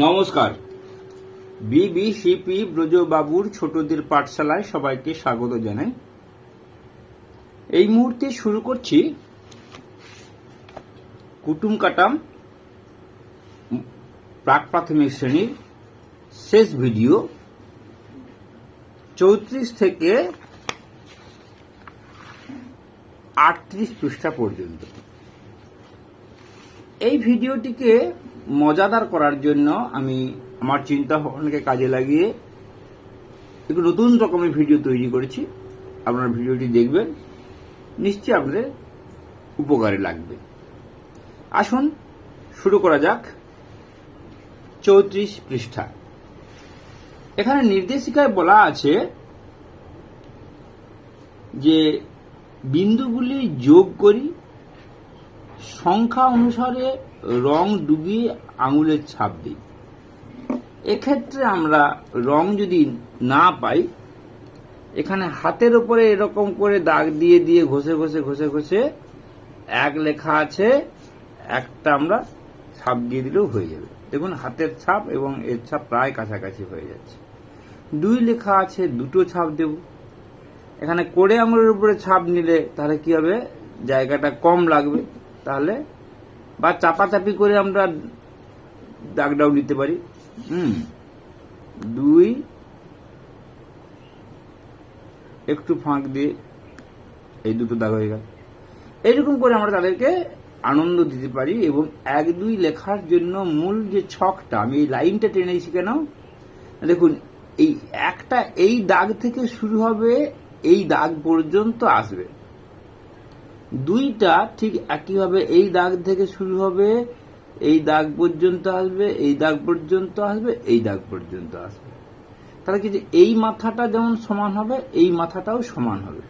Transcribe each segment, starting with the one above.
নমস্কার। বিবিসিপি ব্রজবাবুর ছোটদের পাঠশালায় সবাইকে স্বাগত জানাই। এই মুহূর্তে শুরু করছি কুটুম কাটাম প্রাক প্রাথমিক শ্রেণির শেষ ভিডিও। চৌত্রিশ থেকে আটত্রিশ পৃষ্ঠা পর্যন্ত। এই ভিডিওটিকে মজাদার করার জন্য আমি আমার চিন্তা ভাবনাকে কাজে লাগিয়ে একটু নতুন রকমের ভিডিও তৈরি করেছি। আপনারা ভিডিওটি দেখবেন। নিশ্চয়ই আপনাদের উপকারে লাগবে। আসুন, শুরু করা যাক। চৌত্রিশ পৃষ্ঠা। এখানে নির্দেশিকায় বলা আছে যে, বিন্দুগুলি যোগ করি, সংখ্যা অনুসারে রং ডুবিয়ে আঙুলের ছাপ দিই। এক্ষেত্রে আমরা রং যদি না পাই, এখানে হাতের উপরে এরকম করে দাগ দিয়ে দিয়ে ঘষে ঘষে ঘষে ঘষে এক লেখা আছে, একটা আমরা ছাপ দিয়ে দিলেও হয়ে যাবে। দেখুন, হাতের ছাপ এবং এর ছাপ প্রায় কাছাকাছি হয়ে যাচ্ছে। দুই লেখা আছে, দুটো ছাপ দেব। এখানে কোড়ে আঙুলের উপরে ছাপ নিলে তাহলে কি হবে? জায়গাটা কম লাগবে। তাহলে বা চাপাচাপি করে আমরা দাগটাও নিতে পারি। হুম। দুই, একটু ফাঁক দিয়ে এই দুটো দাগ হয়ে গেল। এইরকম করে আমরা তাদেরকে আনন্দ দিতে পারি এবং এক দুই লেখার জন্য মূল যে ছকটা, আমি এই লাইনটা টেনেছি কেন? দেখুন, এই একটা, এই দাগ থেকে শুরু হবে, এই দাগ পর্যন্ত আসবে। দুইটা ঠিক একইভাবে এই দাগ থেকে শুরু হবে, এই দাগ পর্যন্ত আসবে, এই দাগ পর্যন্ত আসবে, এই দাগ পর্যন্ত আসবে। তাহলে কি এই মাথাটা যেমন সমান হবে, এই মাথাটাও সমান হবে।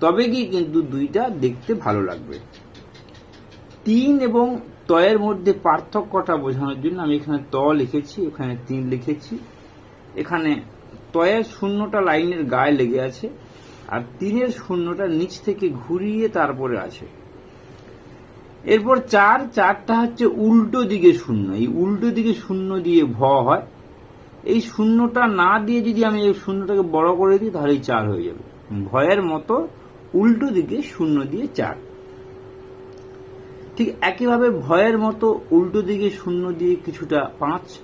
তবে কি কিন্তু দুইটা দেখতে ভালো লাগবে। তিন এবং তয়ের মধ্যে পার্থক্যটা বোঝানোর জন্য আমি এখানে ত লিখেছি এখানে তিন লিখেছি। এখানে তয়ের শূন্যটা লাইনের গায়ে লেগে আছে। আর তিনের শূন্যটা নিচ থেকে ঘুরিয়ে তারপরে আছে। এরপর চার, চারটা হচ্ছে উল্টো দিকে শূন্য। এই উল্টো দিকে শূন্য দিয়ে ভ হয়। এই শূন্যটা না দিয়ে যদি আমি এই শূন্যটাকে বড় করে দিই, তাহলেই চার হয়ে যাবে। ভয়ের মতো উল্টো দিকে শূন্য দিয়ে চার। ঠিক একইভাবে ভয়ের মতো উল্টো দিকে শূন্য দিয়ে কিছুটা পাঁচ।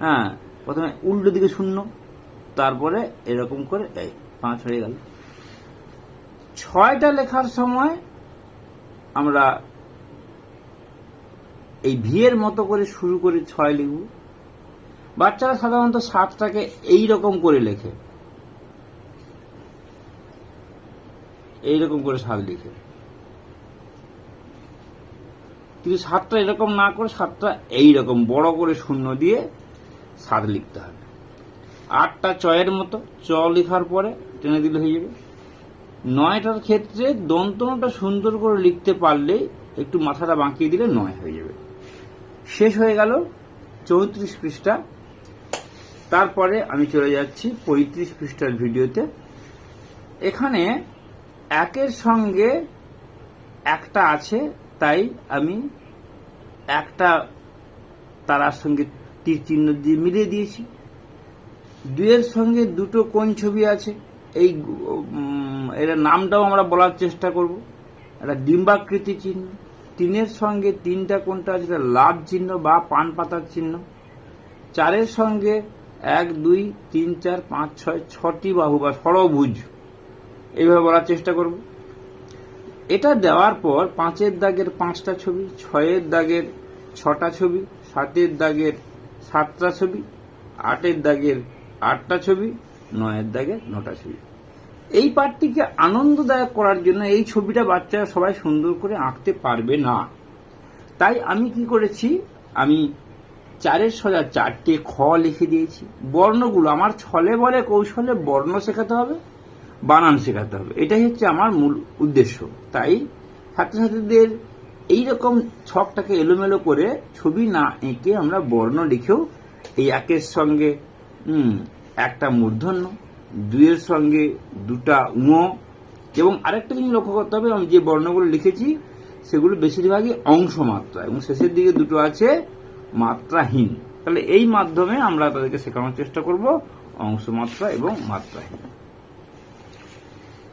হ্যাঁ প্রথমে উল্টো দিকে শূন্য, তারপরে এরকম করে এই পাঁচ হয়ে গেল। ছয়টা লেখার সময় আমরা এই ভিয়ের মতো করে শুরু করে ছয় লিখব। বাচ্চারা সাধারণত সাতটাকে এই রকম করে লেখে। এই রকম করে সাত লিখে। কিন্তু সাতটা এরকম না করে সাতটা এই রকম বড় করে শূন্য দিয়ে সাত লিখতে হবে। আটটা চয়ের মতো চ লেখার পরে টেনে দিলে হয়ে যাবে। নয়টার ক্ষেত্রে দন্তনটা সুন্দর করে লিখতে পারলে একটু মাথাটা বাঁকিয়ে দিলে নয় হয়ে যাবে। শেষ হয়ে গেল চৌত্রিশ পৃষ্ঠা। তারপরে আমি চলে যাচ্ছি পঁয়ত্রিশ পৃষ্ঠার ভিডিওতে। এখানে একের সঙ্গে একটা আছে, তাই আমি একটা তারার সঙ্গে তীর চিহ্ন দিয়ে মিলিয়ে দিয়েছি। দুইয়ের সঙ্গে দুটো কোন ছবি আছে। এই এর নামটাও আমরা বলার চেষ্টা করব। একটা ডিম্বাকৃতি চিহ্ন। তিনের সঙ্গে তিনটা কোনটা আছে এটা লাভ চিহ্ন বা পান পাতার চিহ্ন। চারের সঙ্গে এক, দুই, তিন, চার, পাঁচ, ছয়, ছটি বাহু বা ষড়ভুজ। এইভাবে বলার চেষ্টা করব। এটা দেওয়ার পর পাঁচের দাগের পাঁচটা ছবি, ছয়ের দাগের ছটা ছবি, সাতের দাগের সাতটা ছবি, আটের দাগের আটটা ছবি, নয়ের দাগের নটা ছবি। এই পাঠটিকে আনন্দদায়ক করার জন্য এই ছবিটা বাচ্চারা সবাই সুন্দর করে আঁকতে পারবে না। তাই আমি কি করেছি? আমি চারের সোজা চারটে খ লিখে দিয়েছি। বর্ণগুলো আমার ছলে বলে কৌশলে বর্ণ শেখাতে হবে, বানান শেখাতে হবে। এটাই হচ্ছে আমার মূল উদ্দেশ্য। তাই ছাত্রছাত্রীদের এইরকম ছকটাকে এলোমেলো করে ছবি না এঁকে আমরা বর্ণ লিখেও এই একের সঙ্গে একটা মূর্ধন্য। দুইয়ের সঙ্গে দুটা উম এবং আরেকটা জিনিস লক্ষ্য করতে হবে, আমি যে বর্ণগুলো লিখেছি সেগুলো বেশিরভাগই অংশ মাত্রা এবং শেষের দিকে দুটো আছে মাত্রাহীন। তাহলে এই মাধ্যমে আমরা তাদেরকে শেখানোর চেষ্টা করব, অংশ মাত্রা এবং মাত্রাহীন।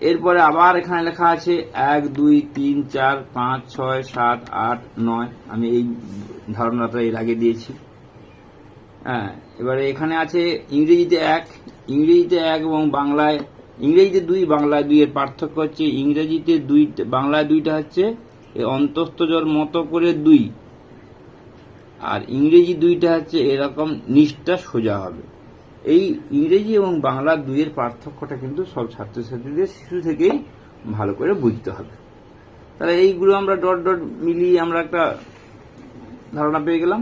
এরপরে আবার এখানে লেখা আছে এক, দুই, তিন, চার, পাঁচ, ছয়, সাত, আট, নয়। আমি এই ধারণাটা এর আগে দিয়েছি। হ্যাঁ এবারে এখানে আছে ইংরেজিতে এক ইংরেজিতে এক এবং বাংলায়, ইংরেজিতে দুই, বাংলায় দুই এর পার্থক্য হচ্ছে ইংরেজিতে দুই, বাংলায় দুইটা হচ্ছে অন্তস্থজর মতো করে দুই। আর ইংরেজি দুইটা হচ্ছে এরকম নিষ্ঠা সোজা হবে। এই ইংরেজি এবং বাংলা দুইয়ের পার্থক্যটা কিন্তু সব ছাত্রছাত্রীদের শিশু থেকেই ভালো করে বুঝতে হবে। তাহলে এইগুলো আমরা ডট ডট মিলিয়ে আমরা একটা ধারণা পেয়ে গেলাম।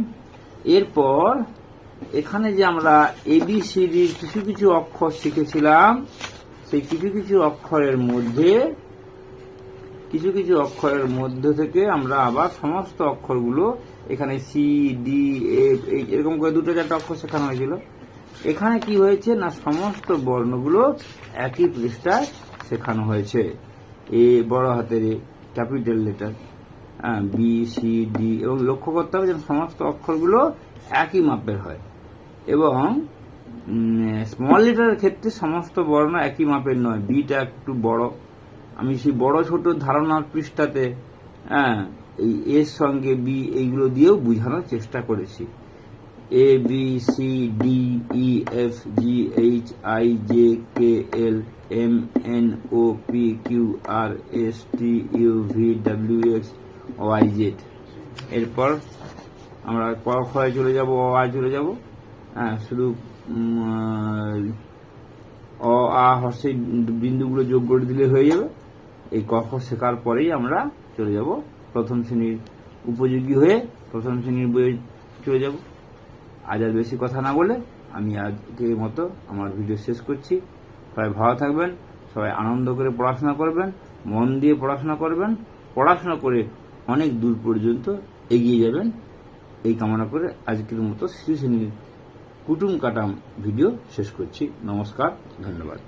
এরপর এখানে যে আমরা এবিসিডির কিছু কিছু অক্ষর শিখেছিলাম, সেই কিছু কিছু অক্ষরের মধ্যে, কিছু কিছু অক্ষরের মধ্য থেকে আমরা আবার সমস্ত অক্ষরগুলো এখানে সি ডি এফ এই এরকম করে দুটো চারটা অক্ষর শেখানো হয়েছিল। এখানে কি হয়েছে না সমস্ত বর্ণগুলো একই পৃষ্ঠায় শেখানো হয়েছে? এ বড় হাতের A capital letter B C D এবং লক্ষ্য করতে হবে যেন সমস্ত অক্ষরগুলো একই মাপের হয়। এবং স্মল লেটারের ক্ষেত্রে সমস্ত বর্ণ একই মাপের নয়। বিটা একটু বড়। আমি সেই বড় ছোট ধারণার পৃষ্ঠাতে হ্যাঁ এই এর সঙ্গে বি এইগুলো দিয়েও বোঝানোর চেষ্টা করেছি। A B C D E F G H I J K L M N O P Q R S T U V W X Y Z এরপর আমরা ক খয়ে চলে যাব আয় চলে যাব। শুধু উম, অ আ হর্ষের বিন্দুগুলো যোগ করে দিলে হয়ে যাবে। এই ক খ শেখার পরেই আমরা চলে যাব প্রথম শ্রেণির উপযোগী হয়ে প্রথম শ্রেণির বইয়ে চলে যাব। আজ আর বেশি কথা না বলে আমি আজকের মতো আমার ভিডিও শেষ করছি। সবাই ভালো থাকবেন সবাই আনন্দ করে পড়াশোনা করবেন মন দিয়ে পড়াশোনা করবেন পড়াশোনা করে অনেক দূর পর্যন্ত এগিয়ে যাবেন। এই কামনা করে আজকের মতো শিশু শ্রেণির কুটুম কাটাম ভিডিও শেষ করছি। নমস্কার ধন্যবাদ।